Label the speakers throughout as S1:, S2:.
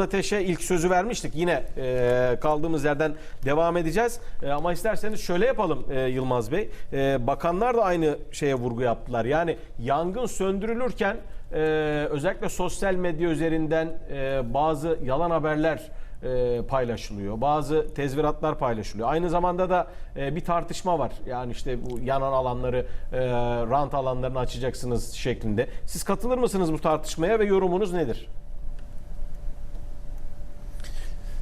S1: Ateş'e ilk sözü vermiştik. Yine e, kaldığımız yerden devam edeceğiz. E, ama isterseniz şöyle yapalım e, Yılmaz Bey. E, bakanlar da aynı şeye vurgu yaptılar. Yani yangın söndürülürken e, özellikle sosyal medya üzerinden e, bazı yalan haberler e, paylaşılıyor. Bazı tezviratlar paylaşılıyor. Aynı zamanda da e, bir tartışma var. Yani işte bu yanan alanları, e, rant alanlarını açacaksınız şeklinde. Siz katılır mısınız bu tartışmaya ve yorumunuz nedir?
S2: Ee,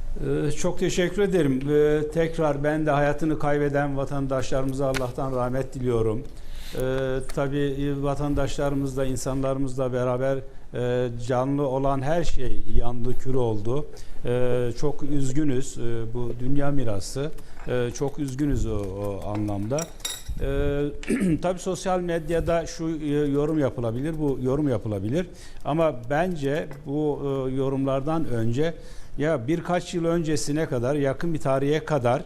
S2: Çok teşekkür ederim. Ee, Tekrar ben de hayatını kaybeden vatandaşlarımıza Allah'tan rahmet diliyorum. Ee, Tabii vatandaşlarımızla, insanlarımızla beraber e, canlı olan her şey yandı, kül oldu. Ee, Çok üzgünüz. Ee, Bu dünya mirası. Ee, Çok üzgünüz o, o anlamda. Ee, tabii sosyal medyada şu e, yorum yapılabilir, bu yorum yapılabilir. Ama bence bu e, yorumlardan önce ya birkaç yıl öncesine kadar, yakın bir tarihe kadar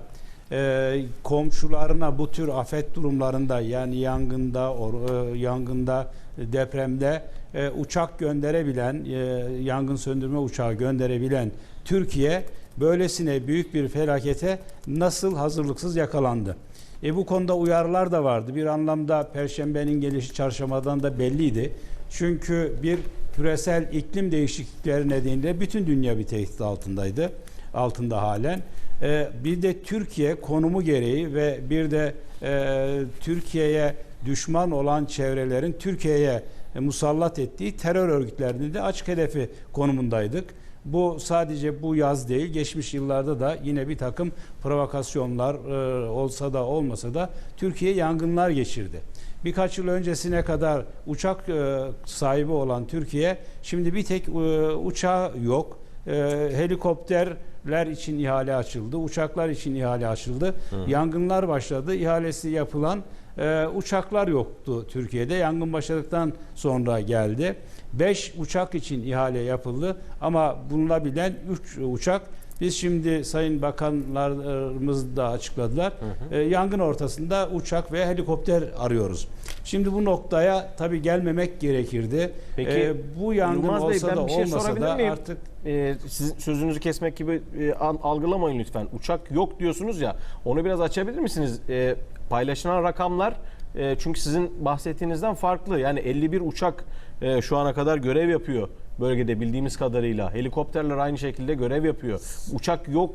S2: e, komşularına bu tür afet durumlarında yani yangında, or- e, yangında, depremde e, uçak gönderebilen, e, yangın söndürme uçağı gönderebilen Türkiye böylesine büyük bir felakete nasıl hazırlıksız yakalandı? E bu konuda uyarılar da vardı. Bir anlamda Perşembenin gelişi çarşambadan da belliydi. Çünkü bir küresel iklim değişiklikleri nedeniyle bütün dünya bir tehdit altındaydı. Altında halen. E, bir de Türkiye konumu gereği ve bir de e, Türkiye'ye düşman olan çevrelerin Türkiye'ye musallat ettiği terör örgütlerinin de açık hedefi konumundaydık. Bu sadece bu yaz değil, geçmiş yıllarda da yine bir takım provokasyonlar e, olsa da olmasa da Türkiye yangınlar geçirdi. Birkaç yıl öncesine kadar uçak e, sahibi olan Türkiye şimdi bir tek e, uçağı yok. E, helikopterler için ihale açıldı, uçaklar için ihale açıldı. Yangınlar başladı, ihalesi yapılan e, uçaklar yoktu Türkiye'de. Yangın başladıktan sonra geldi. 5 uçak için ihale yapıldı ama bulunabilen 3 uçak biz şimdi sayın bakanlarımız da açıkladılar. E, yangın ortasında uçak ve helikopter arıyoruz. Şimdi bu noktaya tabii gelmemek gerekirdi.
S1: Peki,
S2: E, bu yangın
S1: Yılmaz Bey,
S2: olsa
S1: ben
S2: da
S1: şey
S2: olmasa da
S1: miyim?
S2: artık
S1: Ee, sizin sözünüzü kesmek gibi e, an- algılamayın lütfen. Uçak yok diyorsunuz ya. Onu biraz açabilir misiniz? Ee, paylaşılan rakamlar e, çünkü sizin bahsettiğinizden farklı. Yani 51 uçak e, şu ana kadar görev yapıyor bölgede bildiğimiz kadarıyla. Helikopterler aynı şekilde görev yapıyor. Uçak yok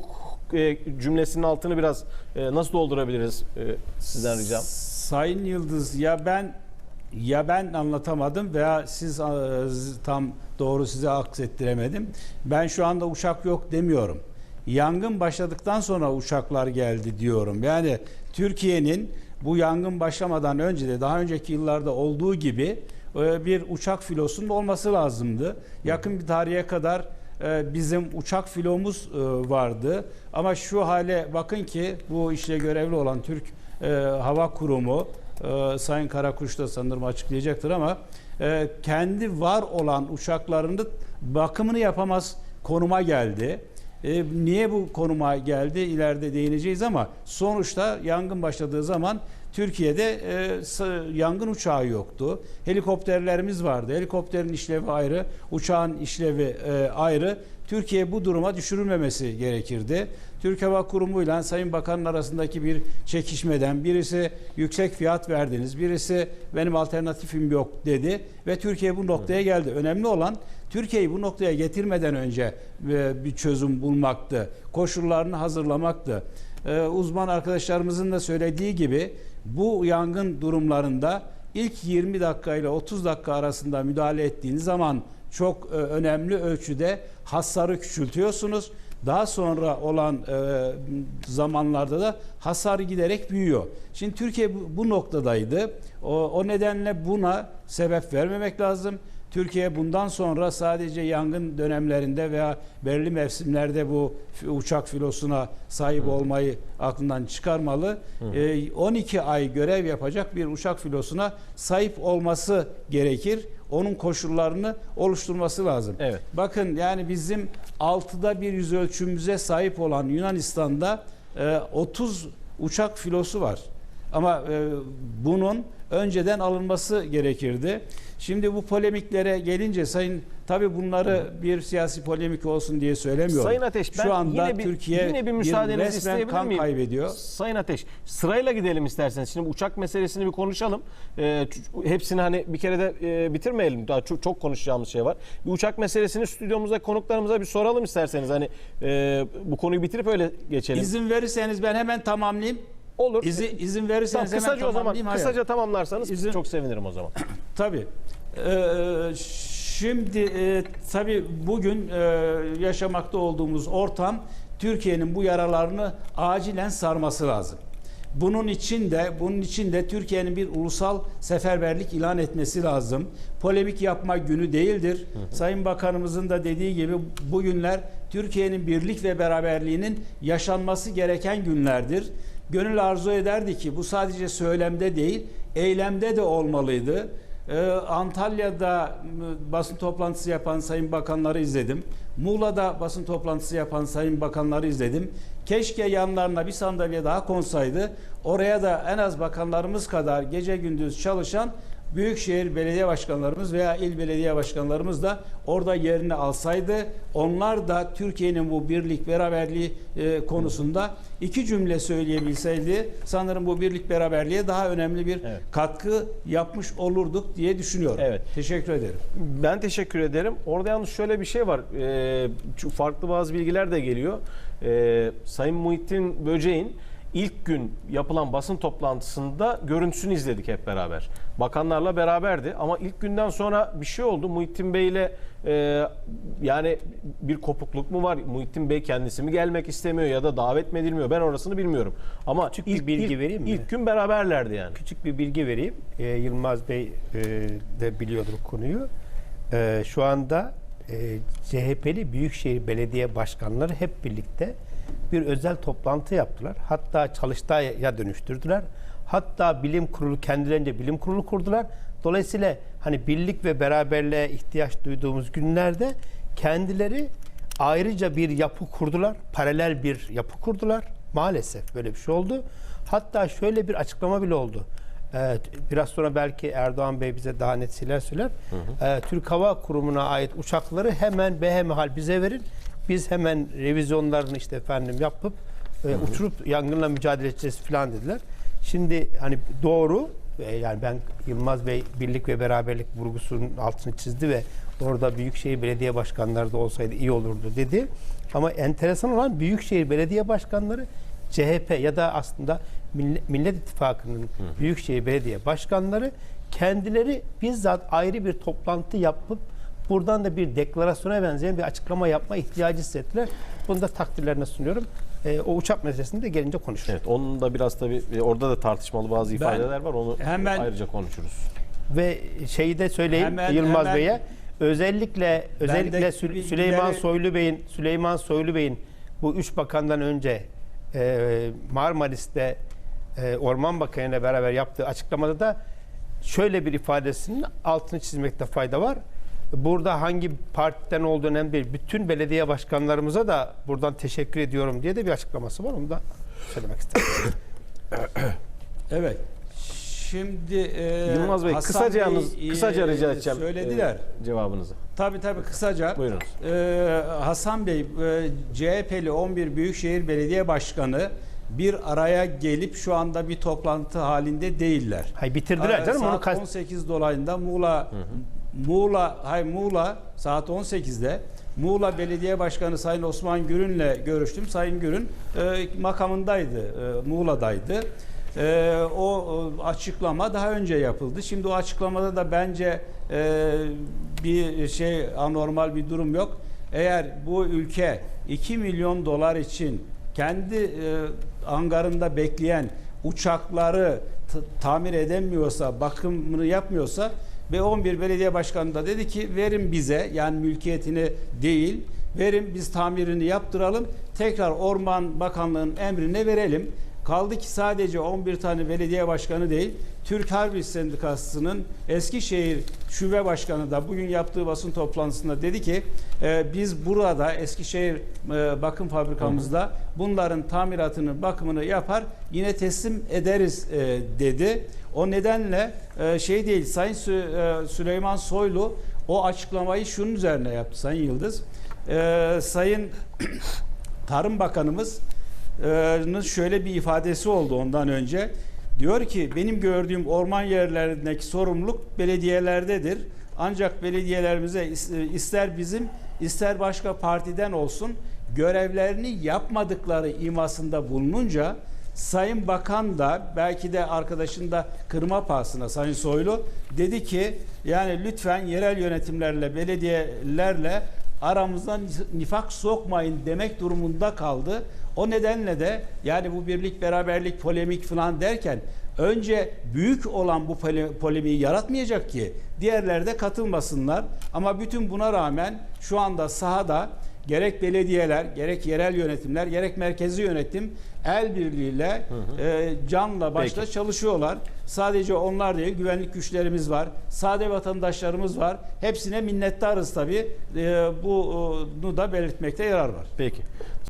S1: e, cümlesinin altını biraz e, nasıl doldurabiliriz e, sizden ricam?
S2: Sayın Yıldız ya ben ya ben anlatamadım veya siz e, tam doğru size aksettiremedim. Ben şu anda uçak yok demiyorum. Yangın başladıktan sonra uçaklar geldi diyorum. Yani Türkiye'nin bu yangın başlamadan önce de daha önceki yıllarda olduğu gibi e, bir uçak filosunun olması lazımdı. Yakın bir tarihe kadar e, bizim uçak filomuz e, vardı. Ama şu hale bakın ki bu işle görevli olan Türk Hava Kurumu Sayın Karakuş da sanırım açıklayacaktır ama kendi var olan uçaklarını bakımını yapamaz konuma geldi. E, niye bu konuma geldi ileride değineceğiz ama sonuçta yangın başladığı zaman Türkiye'de e, yangın uçağı yoktu. Helikopterlerimiz vardı. Helikopterin işlevi ayrı, uçağın işlevi e, ayrı. Türkiye bu duruma düşürülmemesi gerekirdi. Türk Hava Kurumu ile Sayın Bakan'ın arasındaki bir çekişmeden birisi yüksek fiyat verdiniz, birisi benim alternatifim yok dedi ve Türkiye bu noktaya geldi. Önemli olan Türkiye'yi bu noktaya getirmeden önce e, bir çözüm bulmaktı, koşullarını hazırlamaktı. E, Uzman arkadaşlarımızın da söylediği gibi bu yangın durumlarında ilk 20 dakika ile 30 dakika arasında müdahale ettiğiniz zaman çok e, önemli ölçüde hasarı küçültüyorsunuz. Daha sonra olan e, zamanlarda da hasar giderek büyüyor. Şimdi Türkiye bu, bu noktadaydı. O, o nedenle buna sebep vermemek lazım. Türkiye bundan sonra sadece yangın dönemlerinde veya belirli mevsimlerde bu uçak filosuna sahip olmayı aklından çıkarmalı. E, 12 ay görev yapacak bir uçak filosuna sahip olması gerekir. Onun koşullarını oluşturması lazım.
S1: Evet.
S2: Bakın yani bizim altıda bir yüz ölçümüze sahip olan Yunanistan'da e, 30 uçak filosu var. Ama e, bunun önceden alınması gerekirdi. Şimdi bu polemiklere gelince sayın tabi bunları bir siyasi polemik olsun diye söylemiyorum.
S1: Sayın Ateş ben
S2: Şu anda
S1: yine bir,
S2: Türkiye
S1: yine bir müsaadenizi
S2: resmen kan
S1: miyim?
S2: kaybediyor.
S1: Sayın Ateş sırayla gidelim isterseniz. Şimdi uçak meselesini bir konuşalım. Ee, hepsini hani bir kere de e, bitirmeyelim. Daha çok, çok konuşacağımız şey var. Bir uçak meselesini stüdyomuzda konuklarımıza bir soralım isterseniz. Hani e, bu konuyu bitirip öyle geçelim.
S2: İzin verirseniz ben hemen tamamlayayım.
S1: Olur.
S2: İzi, izin
S1: Tamam,
S2: verirseniz hemen
S1: kısaca o zaman.
S2: Hayır.
S1: kısaca tamamlarsanız
S2: İzin-
S1: çok sevinirim o zaman.
S2: Tabii. Ee, şimdi e, tabii bugün e, yaşamakta olduğumuz ortam Türkiye'nin bu yaralarını acilen sarması lazım. Bunun için de bunun için de Türkiye'nin bir ulusal seferberlik ilan etmesi lazım. Polemik yapma günü değildir. Sayın Bakanımızın da dediği gibi bugünler Türkiye'nin birlik ve beraberliğinin yaşanması gereken günlerdir. Gönül arzu ederdi ki bu sadece söylemde değil, eylemde de olmalıydı. Ee, Antalya'da basın toplantısı yapan sayın bakanları izledim. Muğla'da basın toplantısı yapan sayın bakanları izledim. Keşke yanlarına bir sandalye daha konsaydı. Oraya da en az bakanlarımız kadar gece gündüz çalışan büyükşehir belediye başkanlarımız veya il belediye başkanlarımız da orada yerini alsaydı. Onlar da Türkiye'nin bu birlik beraberliği e, konusunda iki cümle söyleyebilseydi sanırım bu birlik beraberliğe daha önemli bir
S1: Evet.
S2: katkı yapmış olurduk diye düşünüyorum.
S1: Evet.
S2: Teşekkür ederim.
S1: Ben teşekkür ederim. Orada yalnız şöyle bir şey var. Çok farklı bazı bilgiler de geliyor. Ee, Sayın Muhittin Böceğin ilk gün yapılan basın toplantısında görüntüsünü izledik hep beraber. Bakanlarla beraberdi ama ilk günden sonra bir şey oldu. Muhittin Bey ile e, yani bir kopukluk mu var? Muhittin Bey kendisi mi gelmek istemiyor ya da davet mi edilmiyor? Ben orasını bilmiyorum. Ama
S3: Küçük bir
S1: ilk,
S3: bilgi
S1: ilk-
S3: vereyim mi?
S1: İlk gün beraberlerdi yani.
S3: Küçük bir bilgi vereyim. Ee, Yılmaz Bey e, de biliyordur konuyu. Ee, şu anda e, CHP'li Büyükşehir Belediye Başkanları hep birlikte bir özel toplantı yaptılar. Hatta Çalıştay'a dönüştürdüler. Hatta bilim kurulu kendilerince bilim kurulu kurdular. Dolayısıyla hani birlik ve beraberliğe ihtiyaç duyduğumuz günlerde kendileri ayrıca bir yapı kurdular. Paralel bir yapı kurdular. Maalesef böyle bir şey oldu. Hatta şöyle bir açıklama bile oldu. Ee, biraz sonra belki Erdoğan Bey bize daha net şeyler söyler. Ee, Türk Hava Kurumu'na ait uçakları hemen behemihal bize verin. Biz hemen revizyonlarını işte efendim yapıp e, uçurup yangınla mücadele edeceğiz falan dediler. Şimdi hani doğru e, yani ben Yılmaz Bey birlik ve beraberlik vurgusunun altını çizdi ve orada Büyükşehir Belediye Başkanları da olsaydı iyi olurdu dedi. Ama enteresan olan Büyükşehir Belediye Başkanları CHP ya da aslında Millet, Millet İttifakı'nın Büyükşehir Belediye Başkanları kendileri bizzat ayrı bir toplantı yapıp buradan da bir deklarasyona benzeyen bir açıklama yapma ihtiyacı hissettiler. Bunu da takdirlerine sunuyorum. E, o uçak meselesinde de gelince konuşuruz.
S1: Evet, onun da biraz tabii e, orada da tartışmalı bazı ifadeler var. Onu
S2: hemen-
S1: ayrıca konuşuruz.
S3: Ve şeyi de söyleyeyim
S2: Hemen-
S3: Yılmaz
S2: hemen-
S3: Bey'e özellikle özellikle
S2: de
S3: Sü-
S2: bilgileri-
S3: Süleyman Soylu Bey'in Süleyman Soylu Bey'in bu üç bakandan önce e, Marmaris'te e, Orman Bakanı ile beraber yaptığı açıklamada da şöyle bir ifadesinin altını çizmekte fayda var. Burada hangi partiden olduğu önemli değil. Bütün belediye başkanlarımıza da buradan teşekkür ediyorum diye de bir açıklaması var. Onu da söylemek istedim.
S2: Evet. Şimdi e,
S1: Yılmaz Bey
S2: Hasan
S1: kısaca
S2: Bey,
S1: yalnız
S2: e,
S1: kısaca rica edeceğim.
S2: Söylediler.
S1: e, cevabınızı.
S2: Tabii tabii kısaca.
S1: Buyurunuz.
S2: Ee, Hasan Bey, e, CHP'li 11 Büyükşehir Belediye Başkanı bir araya gelip şu anda bir toplantı halinde değiller.
S3: Hay bitirdiler
S2: Ee,
S3: canım onu
S2: saat
S3: kast-
S2: 18 dolayında Muğla Muğla hay Muğla saat 18'de Muğla Belediye Başkanı Sayın Osman Gürün'le görüştüm. Sayın Gürün e, makamındaydı, e, Muğla'daydı. E, o, o açıklama daha önce yapıldı. Şimdi o açıklamada da bence e, bir şey anormal bir durum yok. Eğer bu ülke 2 milyon dolar için kendi e, angarında bekleyen uçakları tamir edemiyorsa, bakımını yapmıyorsa ve 11 belediye başkanı da dedi ki verin bize yani mülkiyetini değil verin biz tamirini yaptıralım tekrar Orman Bakanlığı'nın emrine verelim. Kaldı ki sadece 11 tane belediye başkanı değil, Türk Harbi Sendikası'nın Eskişehir Şube Başkanı da bugün yaptığı basın toplantısında dedi ki e, biz burada Eskişehir e, bakım fabrikamızda bunların tamiratını, bakımını yapar yine teslim ederiz e, dedi. O nedenle e, şey değil Sayın Sü- e, Süleyman Soylu o açıklamayı şunun üzerine yaptı Sayın Yıldız. E, Sayın Tarım Bakanımız şöyle bir ifadesi oldu ondan önce. Diyor ki benim gördüğüm orman yerlerindeki sorumluluk belediyelerdedir. Ancak belediyelerimize is- ister bizim ister başka partiden olsun görevlerini yapmadıkları imasında bulununca Sayın Bakan da belki de arkadaşında kırma pahasına Sayın Soylu dedi ki yani lütfen yerel yönetimlerle belediyelerle aramızda nifak sokmayın demek durumunda kaldı. O nedenle de yani bu birlik beraberlik polemik falan derken önce büyük olan bu pole- polemiği yaratmayacak ki diğerleri de katılmasınlar. Ama bütün buna rağmen şu anda sahada gerek belediyeler, gerek yerel yönetimler, gerek merkezi yönetim el birliğiyle e, canla başla
S1: Peki.
S2: çalışıyorlar. Sadece onlar değil, güvenlik güçlerimiz var, sade vatandaşlarımız var. Hepsine minnettarız tabii. E, bunu da belirtmekte yarar var.
S1: Peki.